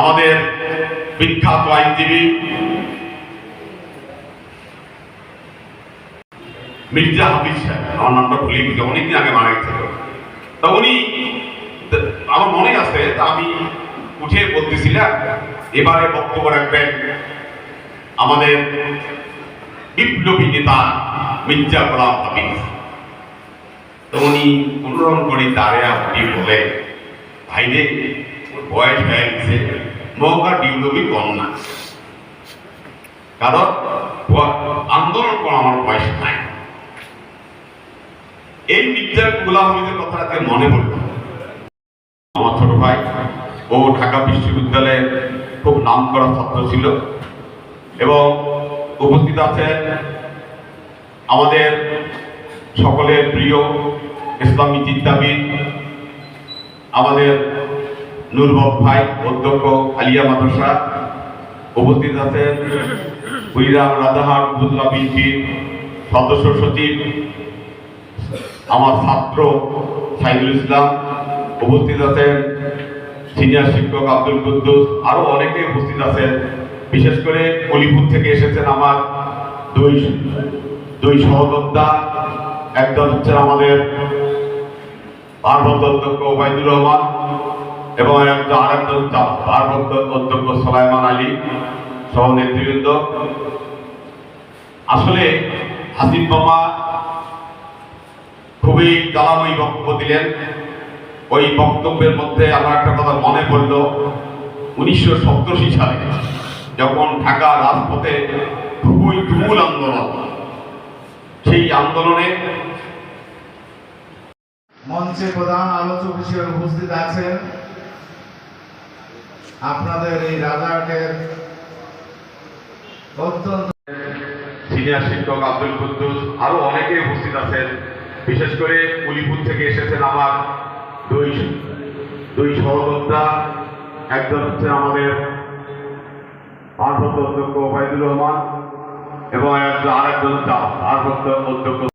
আমাদের বিখ্যাত আইনজীবী মির্জা হাফিজ সাহেব, আমার নামটা ভুলে গেছি, অনেকদিন আগে মারা গেছিল তা। উনি আমার মনে আছে, তা আমি উঠে বলতেছিলাম, এবারে বক্তব্য রাখবেন আমাদের বিপ্লবী নেতা মির্জা গোলাম হাফিজ। তো উনি অনুরোধ করে দাঁড়িয়ে উঠে বলে, ভাইরে বয়স হয়ে গেছে মৌকা বিপ্লবী কম না। কারণ আন্দোলন করা আমার বয়স নাই। এই মির্জা গোলাম হাফিজের কথা আজকে মনে পড়ল। আমার ছোট ভাই, ও ঢাকা বিশ্ববিদ্যালয়ের খুব নাম করা ছাত্র ছিল এবং উপস্থিত আছেন আমাদের সকলের প্রিয় ইসলামী চিন্তাবিদ, আমাদের নুরবক ভাই, অধ্যক্ষ আলিয়া মাদ্রাসা, উপস্থিত আছেন কুড়িরাম রাজাহাট উপজেলা বিএনপির সদস্য সচিব, আমার ছাত্র সাইদুল ইসলাম, উপস্থিত আছেন সিনিয়র শিক্ষক আব্দুল কুদ্দুস আরও অনেকে উপস্থিত আছেন। বিশেষ করে অলিপুর থেকে এসেছেন আমার দুই দুই সহযোদ্ধা, একজন হচ্ছেন আমাদের ভারপ্রাপ্ত অধ্যক্ষ ওবায়দুর রহমান এবং আরেকজন ভারপ্রাপ্ত অধ্যক্ষ সোলাইমান আলী সহ নেতৃবৃন্দ। আসলে হাসিফ মামা খুবই জ্বালাময়ী বক্তব্য দিলেন। ওই বক্তব্যের মধ্যে আমার একটা কথা মনে পড়ল। উনিশশো সালে যখন ঢাকা রাজপথে খুবই তুমুল আন্দোলন, সেই আন্দোলনে মঞ্চে প্রধান আলোচক হিসেবে উপস্থিত আছেন আপনাদের এই রাজারহাটের অত্যন্ত সিনিয়র শিক্ষক আব্দুল কুদ্দুস, আরও অনেকে উপস্থিত আছেন। বিশেষ করে উলিপুর থেকে এসেছেন আমার দুই দুই সহযোদ্ধা একজন হচ্ছে আমাদের ভারপ্রাপ্ত অধ্যক্ষ ওবায়দুর রহমান এবং একজন আরেকজন হচ্ছে ভারপ্রাপ্ত অধ্যক্ষ